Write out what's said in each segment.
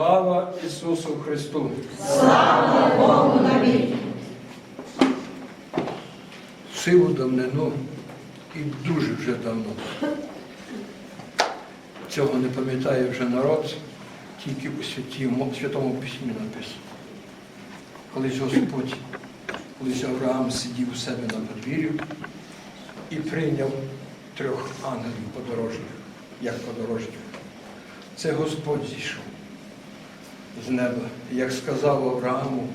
Слава Ісусу Христу! Слава Богу навіки! Сиву давнину і дуже вже давно. Цього не пам'ятає вже народ, тільки у святім- святому письмі написано. Колись Господь, колись Авраам сидів у себе на подвір'ю і прийняв трьох ангелів подорожніх, як подорожніх. Це Господь зійшов з неба, як сказав Аврааму,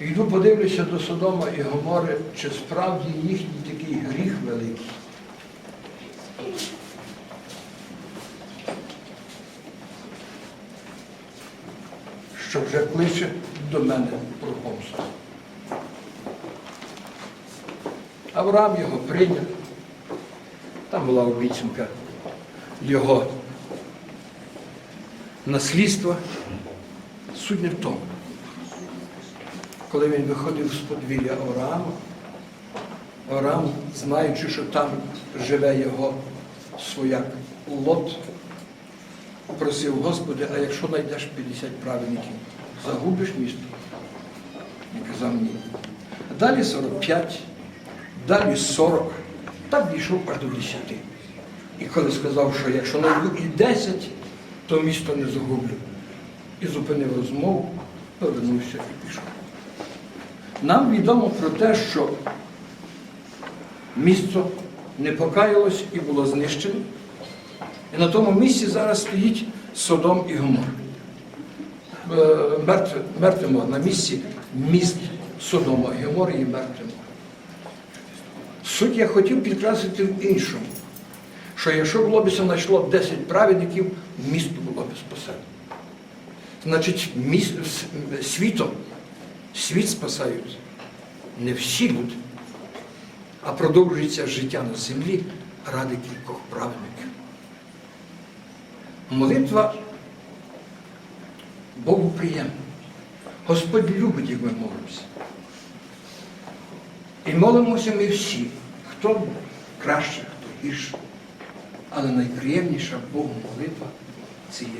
Йду подивлюся до Содома і Гомори, чи справді їхній такий гріх великий. Що вже кличе до мене про помсту. Авраам його прийняв. Там була обіцянка його наслідства. Суть не в тому коли він виходив з подвір'я Авраама, Авраам, знаючи, що там живе його свояк Лот, просив Господи, а якщо знайдеш 50 праведників, загубиш місто? Він казав ні. Далі 45, далі 40, так дійшов аж до 10. І коли сказав, що якщо знайду і 10, то місто не загублю. І зупинив розмову, повернувся і пішов. Нам відомо про те, що місто не покаялось і було знищене. І на тому місці зараз стоїть Содом і Гомор. Е, море, на місці міст Содома і Гомор і мертве. Суть я хотів підкреслити в іншому, що якщо було б знайшло 10 праведників, місто було б спасено. Значить, міс- світом Світ спасають не всі люди, а продовжується життя на землі ради кількох праведників. Молитва Богу приємна. Господь любить, як ми молимося. І молимося ми всі, хто краще, хто гірше. Але найприємніша Богу молитва це є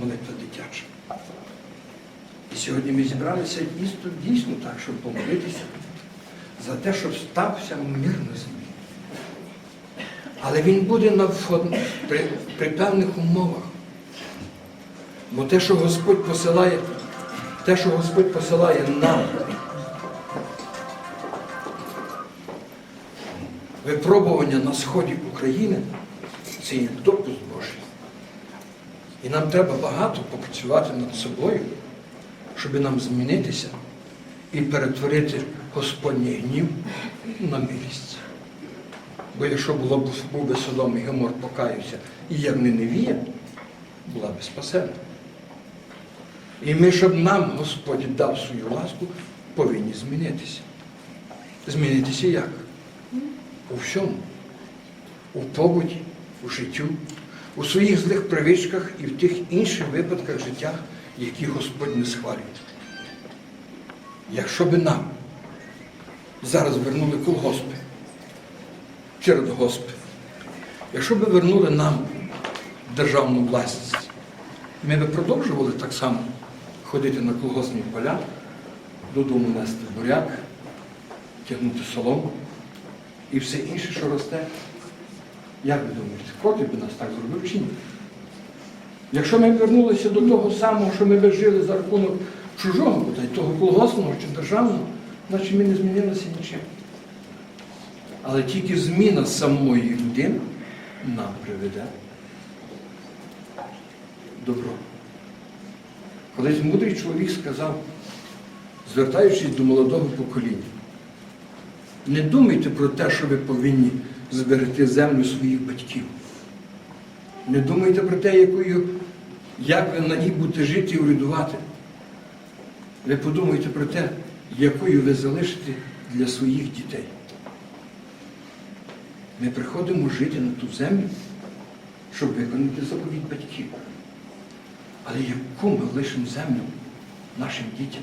молитва дитяча. І сьогодні ми зібралися дійсно, дійсно так, щоб помолитися за те, щоб стався мир на землі. Але він буде на при, при певних умовах. Бо те, що Господь посилає, те, що Господь посилає нам, випробування на сході України, це є допуск. І нам треба багато попрацювати над собою щоб нам змінитися і перетворити Господній гнів на милість. Бо якщо було б був би Содом і Гомор покаявся, і як Ниневія, була би спасена. І ми, щоб нам Господь дав свою ласку, повинні змінитися. Змінитися як? У всьому. У побуті, у життю, у своїх злих привичках і в тих інших випадках життя, які Господь не схвалює. Якщо би нам зараз вернули колгоспи, чи радгоспи, якщо би вернули нам державну власність, ми би продовжували так само ходити на колгоспні поля, додому нести буряк, тягнути солому і все інше, що росте. Як ви думаєте, Коти би нас так зробив чи ні? Якщо ми вернулися до того самого, що ми би жили за рахунок чужого, бодай того колгоспного чи державного, значить ми не змінилися нічим. Але тільки зміна самої людини нам приведе добро. Колись мудрий чоловік сказав, звертаючись до молодого покоління, не думайте про те, що ви повинні зберегти землю своїх батьків. Не думайте про те, якою, як ви на ній будете жити і урядувати. Ви подумайте про те, якою ви залишите для своїх дітей. Ми приходимо жити на ту землю, щоб виконати заповідь батьків. Але яку ми лишимо землю нашим дітям?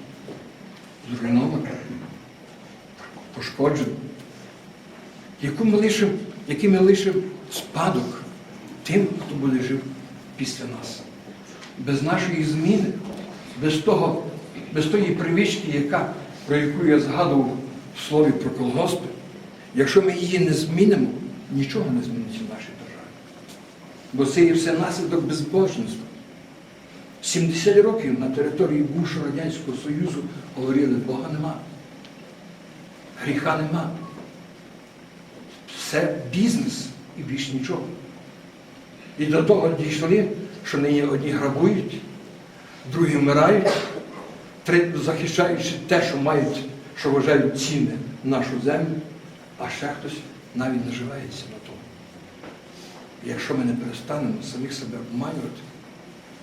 Зруйновану, пошкоджену. Яку ми лишимо, який ми лишимо спадок тим, хто буде жив після нас. без нашої зміни, без, того, без тої привички, яка, про яку я згадував в слові про колгоспи, якщо ми її не змінимо, нічого не зміниться в нашій державі. Бо це є все наслідок безбожництва. 70 років на території бувшого Радянського Союзу говорили, Бога нема, гріха нема. Все бізнес і більш нічого. І до того дійшли, що нині одні грабують, другі вмирають, захищаючи те, що мають, що вважають цінне нашу землю, а ще хтось навіть наживається на тому. Якщо ми не перестанемо самих себе обманювати,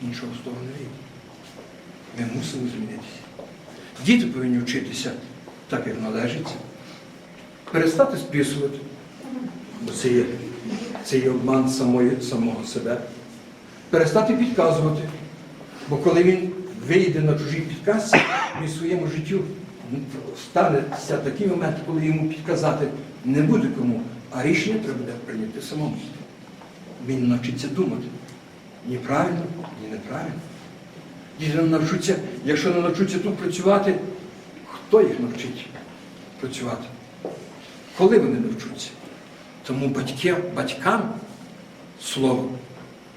нічого з того не вийде. Ми мусимо змінитися. Діти повинні вчитися так, як належиться, перестати списувати, це є, обман самої, самого себе, перестати підказувати, бо коли він вийде на чужій підказці, він в своєму життю станеться такий момент, коли йому підказати не буде кому, а рішення треба буде прийняти самому. Він навчиться думати. Ні правильно, ні неправильно. Діти навчуться, якщо не навчуться тут працювати, хто їх навчить працювати? Коли вони навчуться? Тому батьки, батькам слово,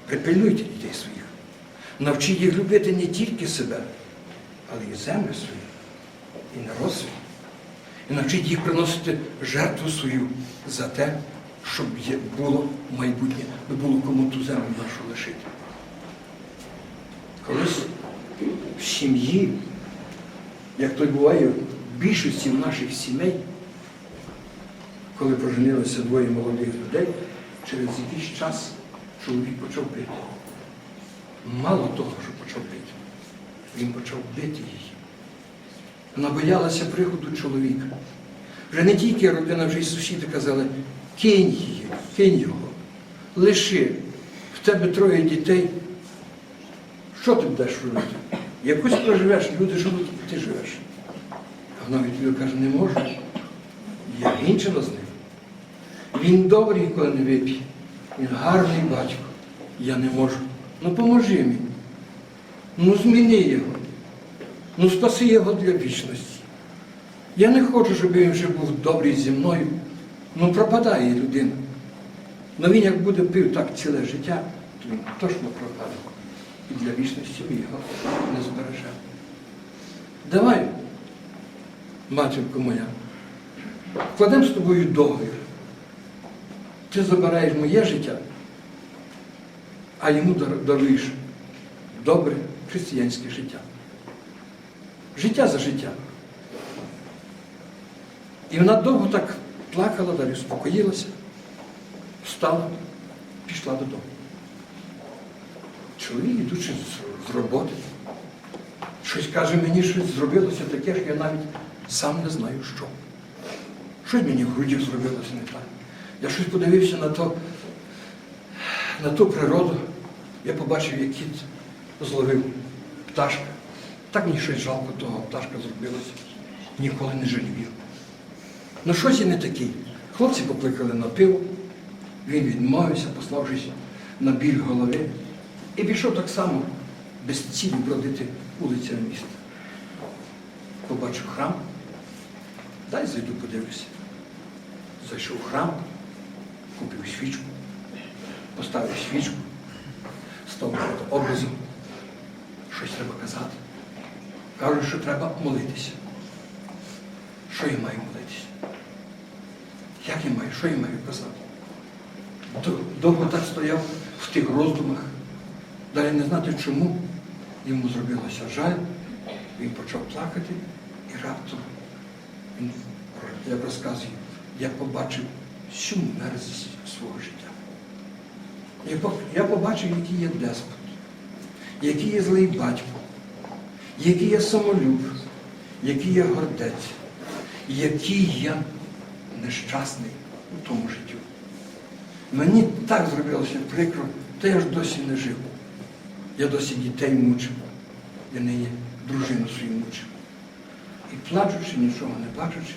припильнуйте дітей своїх. Навчіть їх любити не тільки себе, але і землю свою, і народ свій. І навчіть їх приносити жертву свою за те, щоб було майбутнє, не було кому ту землю нашу лишити. Колись в сім'ї, як то й буває в більшості наших сімей, коли проженилися двоє молодих людей, через якийсь час чоловік почав пити. Мало того, що почав пити, він почав бити її. Вона боялася приходу чоловіка. Вже не тільки родина, вже й сусіди казали, кинь її, кинь його, лиши, в тебе троє дітей. Що ти будеш робити? Якось проживеш, люди живуть, і ти живеш. А вона відповіла, каже, не можу. Я вінчила з ним. Він добрий, коли не вип'є. Він гарний батько. Я не можу. Ну поможи мені. Ну зміни його. Ну спаси його для вічності. Я не хочу, щоб він вже був добрий зі мною. Ну пропадає людина. Ну він як буде пив так ціле життя, то він точно пропаде. І для вічності ми його не збережемо. Давай, матінко моя, вкладемо з тобою договір. Ти забираєш моє життя, а йому даруєш добре християнське життя. Життя за життя. І вона довго так плакала, далі успокоїлася, встала, пішла додому. Чоловік, ідучи з- роботи, щось каже, мені щось зробилося таке, що я навіть сам не знаю що. Щось мені в груді зробилося не так. Я щось подивився на то, на ту природу, я побачив, як кіт зловив пташка. Так мені щось жалко того пташка зробилося. Ніколи не жалів. Ну щось і не такий. Хлопці покликали на пиво, він відмовився, пославшись на біль голови, і пішов так само без цілі бродити вулицями міста. Побачив храм, дай зайду подивлюся. Зайшов в храм, купив свічку, поставив свічку, став перед образом. Щось треба казати. Кажуть, що треба молитися. Що я маю молитися? Як я маю? Що я маю казати? Довго так стояв в тих роздумах, далі не знати чому. Йому зробилося жаль, він почав плакати і раптом, він, я розказую, я побачив всю мерзість свого життя. Я побачив, який є деспот, який є злий батько, який є самолюб, який є гордець, який я нещасний у тому життю. Мені так зробилося прикро, та я ж досі не жив. Я досі дітей мучив, я неї дружину свою мучив. І плачучи, нічого не бачучи,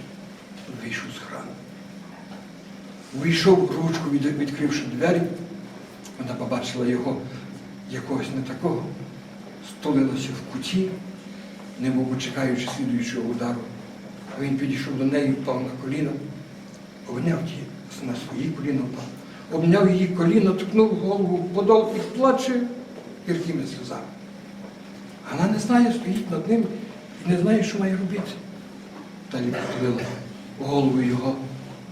вийшов з храму. Вийшов ручку, відкривши двері, вона побачила його якогось не такого, столилася в куті, немов чекаючи слідуючого удару. Він підійшов до неї, впав на коліна, обняв її на свої коліна впав, обняв її коліна, ткнув голову в подол і плаче гіркими сльозами. Вона не знає, стоїть над ним і не знає, що має робити. Далі потулила голову його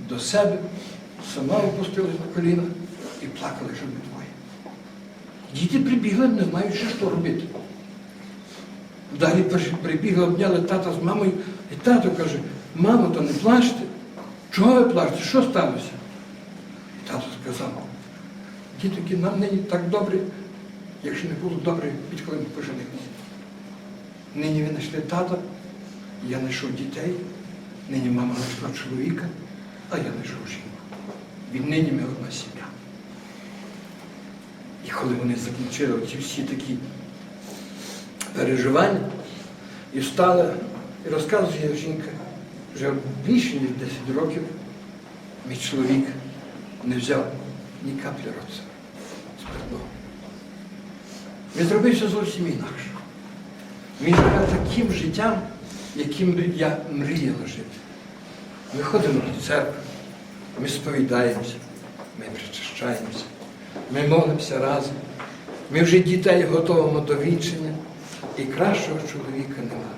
до себе, сама опустилась на коліна і плакали, щоб двоє. Діти прибігли, не знаючи, що робити. Далі прибігли, обняли тата з мамою, і тато каже, мамо, то не плачте. Чого ви плачете? Що сталося? Тато сказав, дітки, нам нині так добре, якщо не було добре, відколи ми поженилися. Нині ви знайшли тата, я знайшов дітей, нині мама знайшла чоловіка, а я знайшов жінку. Віднині ми одна сім'я. І коли вони закінчили ці всі такі переживання, і встала, і розказує жінка, вже більше ніж 10 років мій чоловік не взяв ні каплі роця спиртного. Він зробився зовсім інакше. Він живе таким життям, яким я мріяла жити. Ми ходимо до церкви, ми сповідаємося, ми причащаємося, ми молимося разом. Ми вже дітей готуємо до вінчення, і кращого чоловіка нема.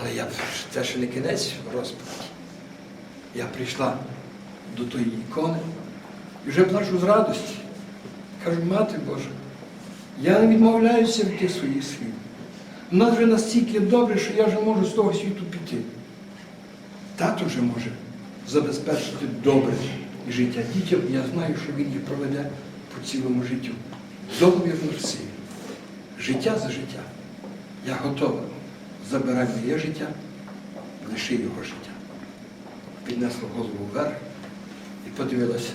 Але я це ще не кінець розповіді. Я прийшла до тої ікони і вже плачу з радості. Кажу, мати Божа, я не відмовляюся від тих своїх слів. У нас вже настільки добре, що я вже можу з того світу піти. Тато вже може забезпечити добре життя дітям, я знаю, що він їх проведе по цілому життю. Договірно всі. Життя за життя. Я готова. Забирай моє життя, лиши його життя. Піднесла голову вверх і подивилася.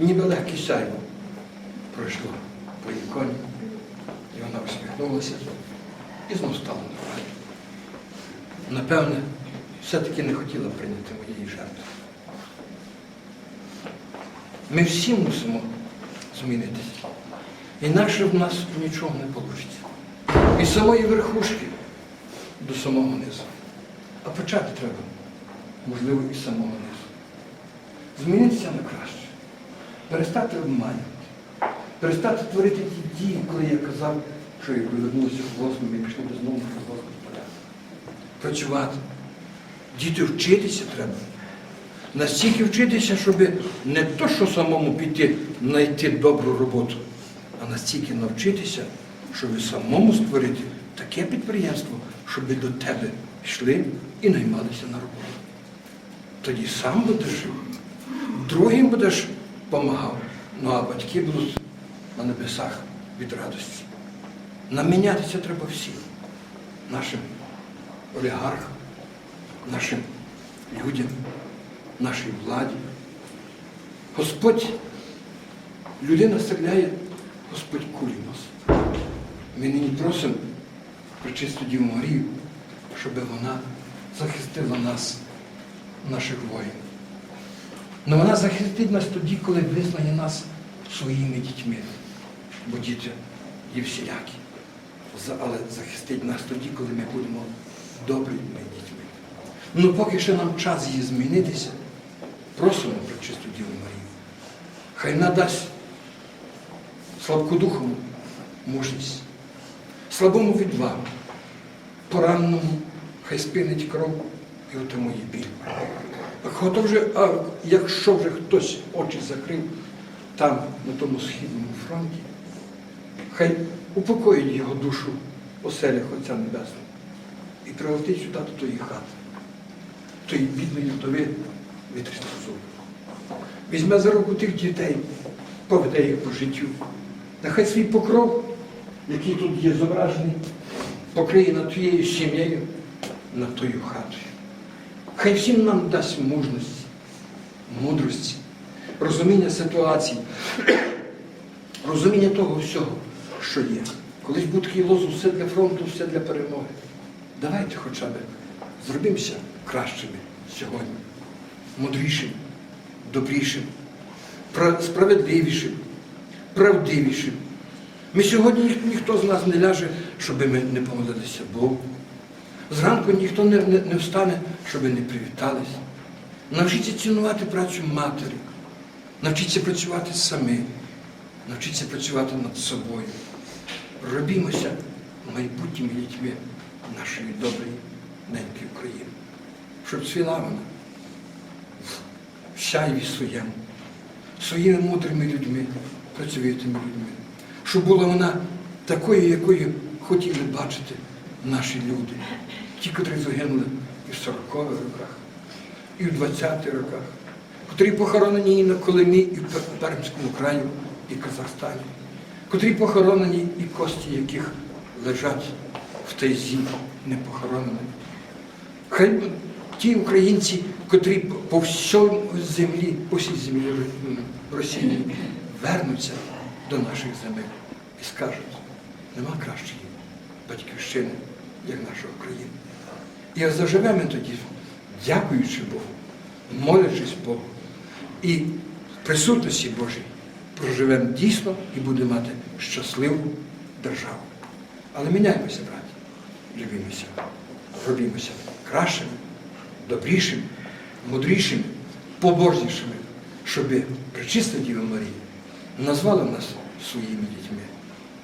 Ніби легке сяйво пройшло по іконі. І вона усміхнулася і знов стала нормально. Напевне, все-таки не хотіла прийняти моєї жертви. Ми всі мусимо змінитися. Інакше в нас нічого не вийде. Від самої верхушки до самого низу. А почати треба, можливо, і самого низу. Змінитися на краще. Перестати обманювати. Перестати творити ті дії, коли я казав, що як ви в восьму, ми пішли до знову в порядку. Працювати. Діти вчитися треба. Настільки вчитися, щоб не то, що самому піти, знайти добру роботу, а настільки навчитися, щоб самому створити таке підприємство, щоб до тебе йшли і наймалися на роботу. Тоді сам будеш, другим будеш помагав, ну а батьки будуть на небесах від радості. Нам мінятися треба всім, нашим олігархам, нашим людям, нашій владі. Господь, людина стріляє, Господь кулі носить. Ми нині просимо причисту Діву Марію, щоб вона захистила нас, наших воїнів. Но вона захистить нас тоді, коли визнає нас своїми дітьми. Бо діти є всілякі. Але захистить нас тоді, коли ми будемо добрими дітьми. Ну поки що нам час її змінитися, просимо про чисту Діву Марію. Хай надасть слабкодухому мужність, слабому відвагу, пораненому, хай спинить кров і отримує біль. Хто вже, а якщо вже хтось очі закрив там, на тому східному фронті, хай упокоїть його душу оселях Отця Небесного і прилетить сюди до тої хати, тої бідної вдови витрісне зуби. Візьме за руку тих дітей, поведе їх по життю. Нехай свій покров, який тут є зображений, покриє над тією сім'єю, над тою хатою. Хай всім нам дасть мужності, мудрості, розуміння ситуації, розуміння того всього, що є. Колись був такий лозунг все для фронту, все для перемоги. Давайте хоча б зробимося кращими сьогодні, мудрішими, добрішими, пра- справедливішим, правдивішим. Ми сьогодні ні- ніхто з нас не ляже щоб ми не помолилися Богу. Зранку ніхто не, не, не встане, щоб не привіталися. Навчіться цінувати працю матері, навчіться працювати самі, навчіться працювати над собою. Робімося майбутніми дітьми нашої доброї неньки України, щоб цвіла вона в сяйві своєму, своїми мудрими людьми, працьовитими людьми, щоб була вона такою, якою хотіли бачити наші люди, ті, котрі загинули і в 40-х роках, і в 20-х роках, котрі похоронені і на Колимі, і в Пермському краю, і в Казахстані, котрі похоронені і кості яких лежать в тайзі не похоронені. Хай ті українці, котрі по всьому землі, по всій землі Ро- Росії вернуться до наших земель і скажуть, нема кращої батьківщини, як наша Україна. І заживемо тоді, дякуючи Богу, молячись Богу і присутності Божій проживемо дійсно і будемо мати щасливу державу. Але міняємося, браті, любімося, робімося кращими, добрішими, мудрішими, побожнішими, щоб пречиста Діва Марія назвала нас своїми дітьми,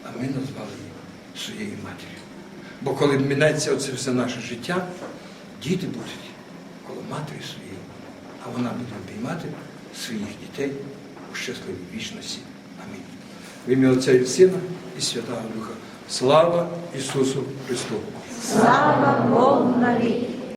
а ми назвали її своєю матір'ю. Бо коли минеться оце все наше життя, діти будуть коло матері своєї, а вона буде обіймати своїх дітей у щасливій вічності. Амінь. В ім'я Отця і Сина і Святого Духа. Слава Ісусу Христу! Слава Богу навіки.